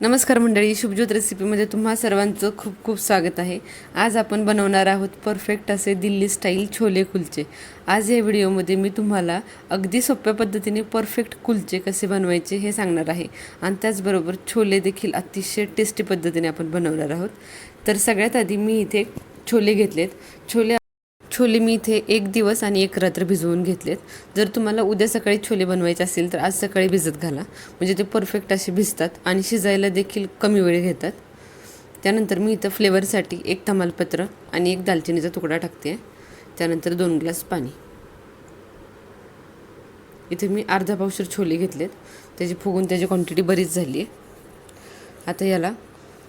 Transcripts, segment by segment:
नमस्कार मंडळी शुभज्योत रेसिपीमध्ये तुम्हा सर्वांचं खूप खूप स्वागत आहे. आज आपण बनवणार आहोत परफेक्ट असे दिल्ली स्टाईल छोले कुलचे. आज या व्हिडिओमध्ये मी तुम्हाला अगदी सोप्या पद्धतीने परफेक्ट कुलचे कसे बनवायचे हे सांगणार आहे. आणि त्याचबरोबर छोले देखील अतिशय टेस्टी पद्धतीने आपण बनवणार आहोत. तर सगळ्यात आधी मी इथे छोले घेतलेत. छोले छोले मी इथे एक दिवस आणि एक रात्र भिजवून घेतलेत. जर तुम्हाला उद्या सकाळी छोले बनवायचे असेल तर आज सकाळी भिजत घाला. म्हणजे ते परफेक्ट असे भिजतात आणि शिजायला देखील कमी वेळ घेतात. त्यानंतर मी इथं फ्लेवरसाठी एक तमालपत्र आणि एक दालचिनीचा तुकडा टाकते. त्यानंतर दोन ग्लास पाणी. इथे मी अर्धा पावशर छोले घेतलेत. त्याची फुगून त्याची क्वांटिटी बरीच झाली आहे आता याला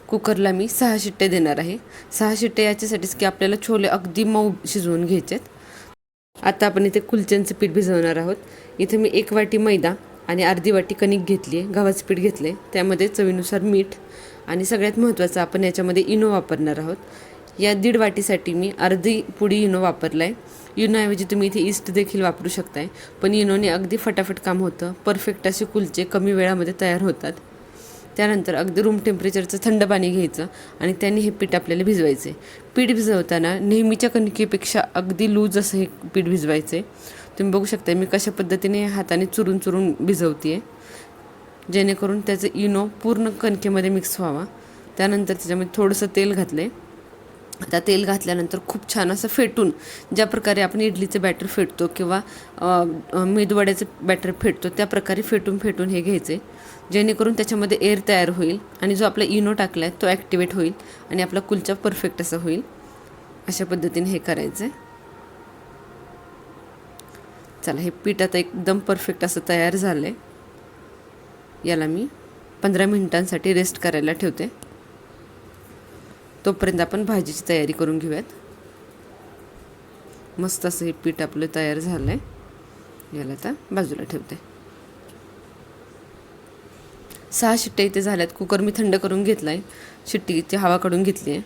कुकरला मी सहा शिट्टे देणार आहे. सहा शिट्टे याच्यासाठीच की आपल्याला छोले अगदी मऊ शिजवून घ्यायचे आहेत आता आपण इथे कुलच्यांचं पीठ भिजवणार आहोत. इथे मी एक वाटी मैदा आणि अर्धी वाटी कणिक घेतली आहे गव्हाचं पीठ घेतले त्यामध्ये चवीनुसार मीठ आणि सगळ्यात महत्त्वाचं आपण याच्यामध्ये इनो वापरणार आहोत. या दीड वाटीसाठी मी अर्धी पुडी इनो वापरला आहे इनोऐवजी तुम्ही इथे ईस्ट देखील वापरू शकताय. पण इनोने अगदी फटाफट काम होतं. परफेक्ट असे कुलचे कमी वेळामध्ये तयार होतात. त्यानंतर अगदी रूम टेम्परेचरचं थंड पाणी घ्यायचं आणि त्याने हे पीठ आपल्याला भिजवायचे पीठ भिजवताना नेहमीच्या कणकेपेक्षा अगदी लूज असं हे पीठ भिजवायचे तुम्ही बघू शकता मी कशा पद्धतीने हाताने चुरून चुरून भिजवते आहे जेणेकरून त्याचं इनो पूर्ण कणकेमध्ये मिक्स व्हावा. त्यानंतर त्याच्यामध्ये थोडंसं तेल घातलं आहे आता तेल घातल्यानंतर खूप छान असं फेटून ज्या प्रकारे आपण इडलीचं बॅटर फेटतो किंवा मेदवड्याचं बॅटर फेटतो त्या प्रकारे फेटून फेटून हे घ्यायचे जेणेकरून त्याच्यामध्ये एअर तयार होईल आणि जो आपला इनो टाकला आहे तो ॲक्टिवेट होईल आणि आपला कुलचा परफेक्ट असा होईल. अशा पद्धतीने हे करायचं आहे चला हे पीठ आता एकदम परफेक्ट असं तयार झालं आहे याला मी पंधरा मिनिटांसाठी रेस्ट करायला ठेवते. तोपर्यंत आपण भाजीची तयारी करून घेऊयात. मस्त असं हे पीठ आपलं तयार झालं आहे याला आता बाजूला ठेवते. सहा शिट्ट्या इथे झाल्यात. कुकर मी थंड करून घेतला आहे शिट्टीची हवा काढून घेतली आहे.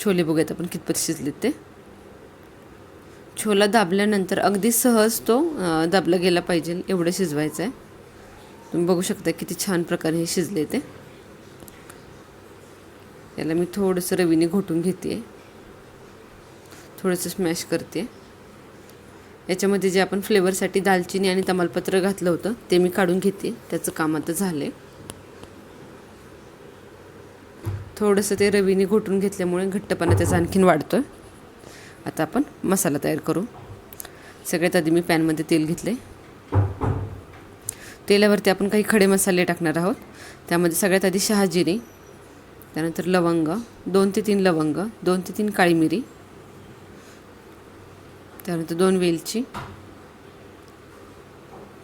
छोले बघूयात आपण कितपत शिजलेत ते. छोला दाबल्यानंतर अगदी सहज तो दाबला गेला पाहिजे एवढं शिजवायचं आहे. तुम्ही बघू शकता किती छान प्रकारे हे शिजले ते. याला मी थोडंसं रवीने घोटून घेते थोडंसं स्मॅश करते याच्यामध्ये जे आपण फ्लेवरसाठी दालचिनी आणि तमालपत्र घातलं होतं ते मी काढून घेते. त्याचं काम आता झालं आहे थोडंसं ते रवीने घोटून घेतल्यामुळे घट्टपणा त्याचा आणखीन वाढतो आहे आता आपण मसाला तयार करू. सगळ्यात आधी मी पॅनमध्ये तेल घेतले तेलावरती आपण काही खडे मसाले टाकणार आहोत. त्यामध्ये सगळ्यात आधी शहाजिरी त्यानंतर लवंग दोन ते तीन लवंग दोन ते तीन काळी मिरी त्यानंतर दोन वेलची.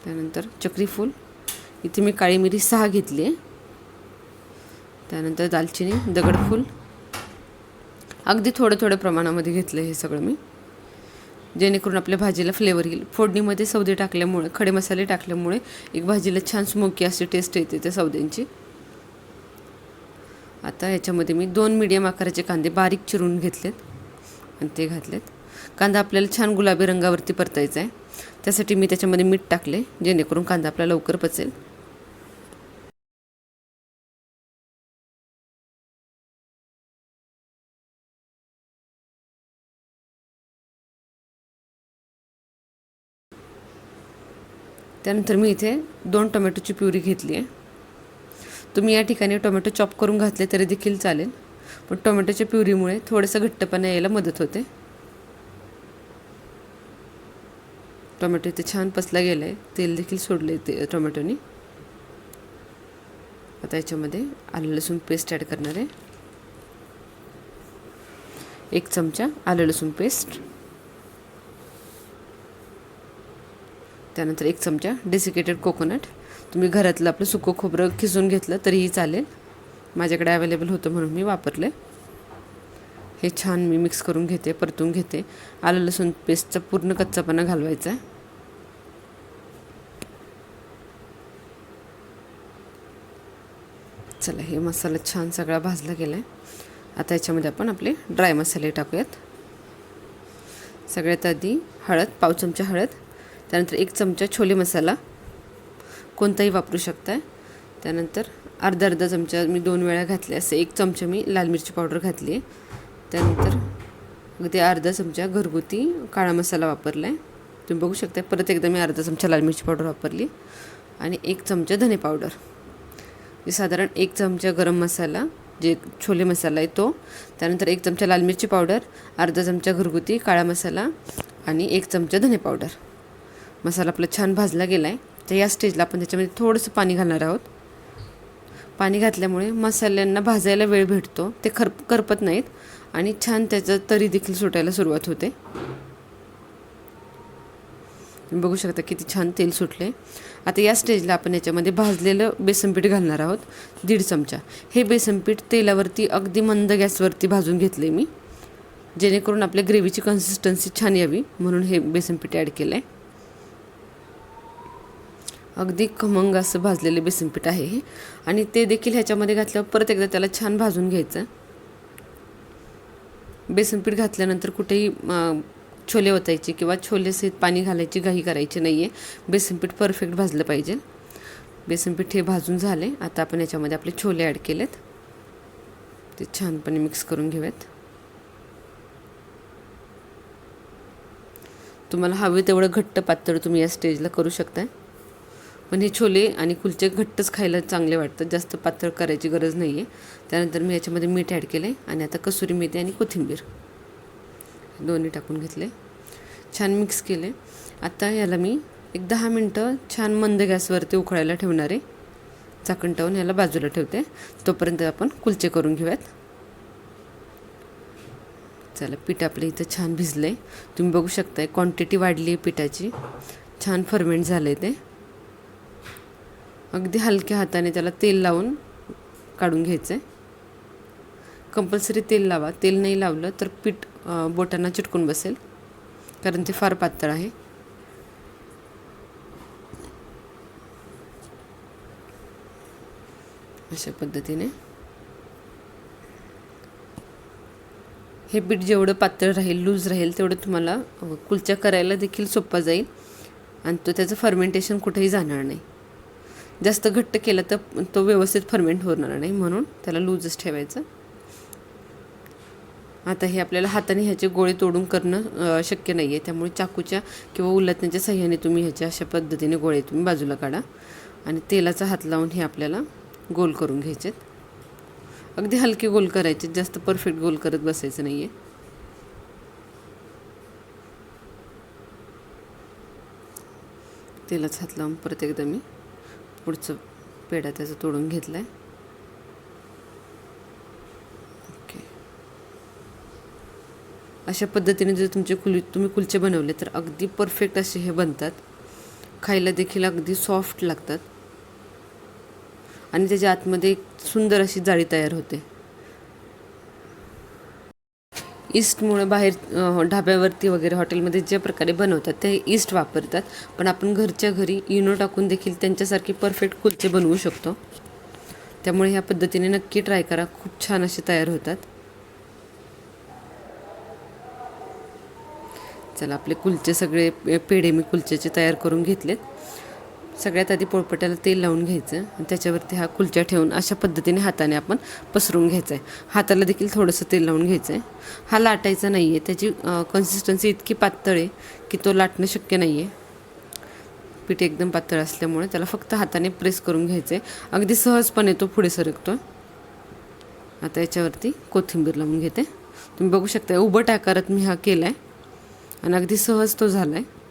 त्यानंतर चक्रीफूल इथे मी काळी मिरी सहा घेतली आहे. त्यानंतर दालचिनी दगडफूल अगदी थोडं थोडं प्रमाणामध्ये घेतलं हे सगळं मी. जेणेकरून आपल्या भाजीला फ्लेवर येईल. फोडणीमध्ये सौदे टाकल्यामुळे खडे मसाले टाकल्यामुळे एक भाजीला छान स्मोकी अशी टेस्ट येते त्या सौद्यांची. आता याच्यामध्ये मी दोन मीडियम आकाराचे कांदे बारीक चिरून घेतलेत. आणि ते घातलेत. कांदा आपल्याला छान गुलाबी रंगावरती परतायचा आहे. त्यासाठी मी त्याच्यामध्ये मीठ टाकले जेणेकरून कांदा आपला लवकर पचेल. त्यानंतर मी इथे दोन टोमॅटोची प्युरी घेतली आहे. तुम्ही या ठिकाणी टोमॅटो चॉप करून घातले तरी देखील चालेल पण टोमॅटोच्या प्युरीमुळे थोडंसं घट्टपणा यायला मदत होते. टोमॅटो इथे छान पसला गेला. आहे तेल देखील सोडले ते टोमॅटोनी. आता याच्यामध्ये आलं लसूण पेस्ट ॲड करणार आहे. एक चमचा आलं लसूण पेस्ट त्यानंतर एक चमचा डेसिकेटेड कोकोनट तुम्ही घरातलं आपलं सुकं खोबरं खिसून घेतलं तरीही चालेल. माझ्याकडे अवेलेबल होतं म्हणून मी वापरले हे छान मी मिक्स करून घेते परतून घेते. आलं लसूण पेस्टचा पूर्ण कच्चापणा घालवायचा आहे. चला हे मसाला छान सगळा भाजला गेला आहे आता याच्यामध्ये आपण आपले ड्राय मसाले टाकूयात. सगळ्यात आधी हळद पाव चमचा हळद त्यानंतर एक चमचा छोले मसाला. कोणताही वापरू शकताय. त्यानंतर अर्धा अर्धा चमचा मी दोन वेळा घातले असे एक चमचा मी लाल मिरची पावडर घातली आहे. त्यानंतर अगदी अर्धा चमचा घरगुती काळा मसाला वापरला आहे तुम्ही बघू शकता परत एकदा मी अर्धा चमचा लाल मिरची पावडर वापरली. आणि एक चमचा धने पावडर. मी साधारण एक चमचा गरम मसाला जे छोले मसाला आहे तो. त्यानंतर एक चमचा लाल मिरची पावडर अर्धा चमचा घरगुती काळा मसाला आणि एक चमचा धने पावडर. मसाला आपला छान भाजला गेला आहे तर या स्टेजला आपण त्याच्यामध्ये थोडंसं पाणी घालणार आहोत. पाणी घातल्यामुळे मसाल्यांना भाजायला वेळ भेटतो. ते खर करपत नाहीत आणि छान त्याचं तरी देखील सुटायला सुरुवात होते. तुम्ही बघू शकता किती छान तेल सुटले. आता या स्टेजला आपण याच्यामध्ये भाजलेलं बेसनपीठ घालणार आहोत दीड चमचा. हे बेसनपीठ तेलावरती अगदी मंद गॅसवरती भाजून घेतले मी जेणेकरून आपल्या ग्रेव्हीची कन्सिस्टन्सी छान यावी म्हणून हे बेसनपीठ ॲड केलं आहे अगदी खमंग असं भाजलेले बेसनपीठ आहे हे. आणि ते देखील ह्याच्यामध्ये घातल्यावर परत एकदा त्याला छान भाजून घ्यायचं. बेसनपीठ घातल्यानंतर कुठेही छोले ओतायचे किंवा छोलेसहित पाणी घालायची घाई करायची नाही आहे बेसन पीठ परफेक्ट भाजलं पाहिजे. बेसन पीठ हे भाजून झाले. आता आपण याच्यामध्ये आपले छोले ॲड केलेत. ते छानपणे मिक्स करून घेऊयात. तुम्हाला हवे तेवढं घट्ट पातळ तुम्ही या स्टेजला करू शकताय. पण हे छोले आणि कुलचे घट्टच खायला चांगले वाटतात. जास्त पातळ करायची गरज नाही आहे त्यानंतर मी याच्यामध्ये मीठ ॲड केलं आहे आणि आता कसुरी मेथी आणि कोथिंबीर. दोन्ही टाकून घेतले. छान मिक्स केले. आता याला मी एक दहा मिनटं छान मंद गॅसवरती उकळायला ठेवणार आहे. झाकण टावून याला बाजूला ठेवते. तोपर्यंत आपण कुलचे करून घेऊयात. चला पीठ आपलं इथं छान भिजलं आहे तुम्ही बघू शकताय क्वांटिटी वाढली आहे पिठाची. छान फर्मेंट झालं आहे ते. अगदी हलक्या हाताने त्याला तेल लावून काढून घ्यायचं आहे कंपल्सरी तेल लावा. तेल नाही लावलं तर पीठ बोटांना चिटकून बसेल. कारण ते फार पातळ आहे. अशा पद्धतीने. हे पीठ जेवढं पातळ राहील लूज राहील तेवढं तुम्हाला कुलचा कुलच्या करायला देखील सोपा जाईल. आणि तो त्याचं फर्मेंटेशन कुठेही जाणार नाही. जास्त घट्ट केलं तर तो व्यवस्थित फर्मेंट होणार नाही म्हणून त्याला लूजच ठेवायचं. आता हे आपल्याला हाताने ह्याचे गोळे तोडून करणं शक्य नाही आहे त्यामुळे चाकूच्या किंवा उलटण्याच्या सहाय्याने तुम्ही ह्याच्या अशा पद्धतीने गोळे तुम्ही बाजूला काढा आणि तेलाचा हात लावून हे आपल्याला गोल करून घ्यायचेत. अगदी हलके गोल करायचे जास्त परफेक्ट गोल करत बसायचं नाही आहे तेलाचा हात लावून परत एकदा मी पुढचं पेढा त्याचा तोडून घेतला आहे अशा पद्धतीने जर तुमचे कुल तुम्ही कुलचे बनवले तर अगदी परफेक्ट असे हे बनतात. खायला देखील अगदी सॉफ्ट लागतात. आणि त्याच्या आतमध्ये एक सुंदर अशी जाळी तयार होते. ईस्टमुळे बाहेर ढाब्यावरती वगैरे हॉटेलमध्ये ज्या प्रकारे बनवतात ते ईस्ट वापरतात. पण आपण घरच्या घरी इनो टाकून देखील त्यांच्यासारखे परफेक्ट कुलचे बनवू शकतो. त्यामुळे ह्या पद्धतीने नक्की ट्राय करा. खूप छान असे तयार होतात. चला आपले कुलचे सगळे पेढे मी कुलच्याचे तयार करून घेतलेत. सगळ्यात आधी पोळपट्याला तेल लावून घ्यायचं आणि त्याच्यावरती हा कुलच्या ठेवून अशा पद्धतीने हाताने आपण पसरून घ्यायचा आहे हाताला देखील थोडंसं तेल लावून घ्यायचं आहे हा लाटायचा नाही आहे त्याची कन्सिस्टन्सी इतकी पातळ आहे की तो लाटणं शक्य नाही आहे पीठ एकदम पातळ असल्यामुळे त्याला फक्त हाताने प्रेस करून घ्यायचं आहे अगदी सहजपणे तो पुढे सरकतो आता याच्यावरती कोथिंबीर लावून घेते. तुम्ही बघू शकता उभट आकारात मी हा केला आहे आणि अगदी सहज तो झाला आहे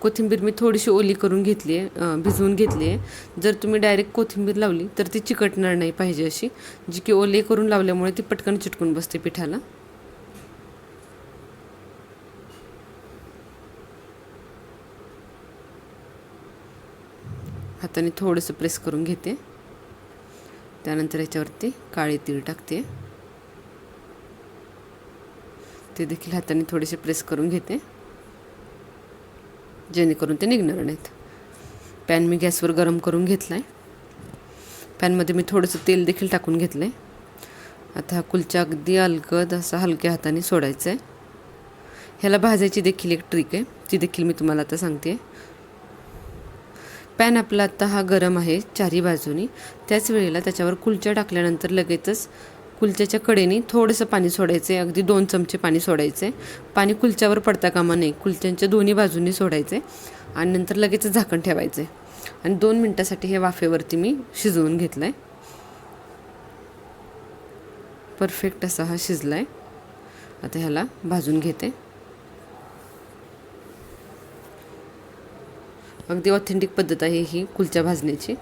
कोथिंबीर मी थोडीशी ओली करून घेतली आहे भिजवून घेतली आहे जर तुम्ही डायरेक्ट कोथिंबीर लावली तर ती चिकटणार नाही पाहिजे अशी. जी की ओले करून लावल्यामुळे ती पटकन चिटकून बसते पिठाला. हाताने थोडंसं प्रेस करून घेते. त्यानंतर याच्यावरती काळे तीळ टाकते. ते देखील हाताने थोडेसे प्रेस करून घेते. जेणेकरून ते निघणार नाहीत. पॅन मी गॅसवर गरम करून घेतला आहे पॅनमध्ये मी थोडंसं तेल देखील टाकून घेतलं आहे आता हा कुलचा अगदी अलगद असा हलक्या हाताने सोडायचा आहे ह्याला भाजायची देखील एक ट्रिक आहे. ती देखील मी तुम्हाला आता सांगते. पॅन आपला आत्ता हा गरम आहे चारी बाजूनी. त्याच वेळेला त्याच्यावर कुलच्या टाकल्यानंतर लगेचच कुलच्याच्या कडेने थोडंसं पाणी सोडायचं आहे अगदी दोन चमचे पाणी सोडायचे पाणी कुलच्यावर पडता कामा नये. कुलच्यांच्या दोन्ही बाजूंनी सोडायचे आणि नंतर लगेच झाकण ठेवायचं आहे आणि दोन मिनटासाठी हे वाफेवरती मी शिजवून घेतलं आहे परफेक्ट असा हा शिजला आहे आता ह्याला भाजून घेते. अगदी ऑथेंटिक पद्धत आहे ही कुलच्या भाजण्याची.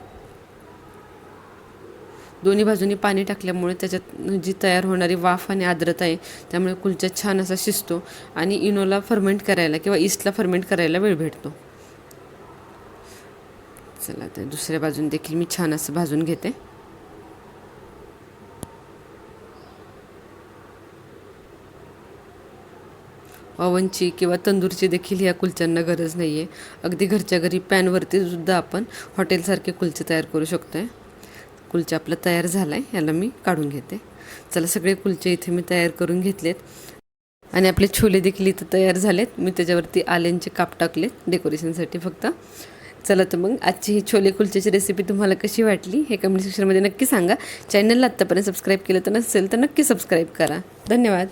दोन्ही बाजूनी पाणी टाकल्यामुळे त्याच्यात जी तयार होणारी वाफ आणि आर्द्रता आहे त्यामुळे कुलचा छान असा शिजतो आणि इनोला फर्मेंट करायला किंवा ईस्टला फर्मेंट करायला वेळ भेटतो. चला तर दुसऱ्या बाजून देखील मी छान असं भाजून घेते. ओवनची किंवा तंदूरची देखील ह्या कुलच्यांना गरज नाही आहे अगदी घरच्या घरी पॅनवरती सुद्धा आपण हॉटेलसारखे कुलचे तयार करू शकतो आहे कुलचा आपला तयार झाला आहे याला मी काढून घेते. चला सगळे कुलचे इथे मी तयार करून घेतलेत. आणि आपले छोले देखील इथं तयार झालेत. मी त्याच्यावरती आल्यांचे काप टाकलेत डेकोरेशनसाठी फक्त. चला तर मग आजची ही छोले कुलच्याची रेसिपी तुम्हाला कशी वाटली हे कमेंट सेक्शनमध्ये नक्की सांगा. चॅनलला आत्तापर्यंत सबस्क्राईब केलं तर नसेल तर नक्की सबस्क्राईब करा. धन्यवाद.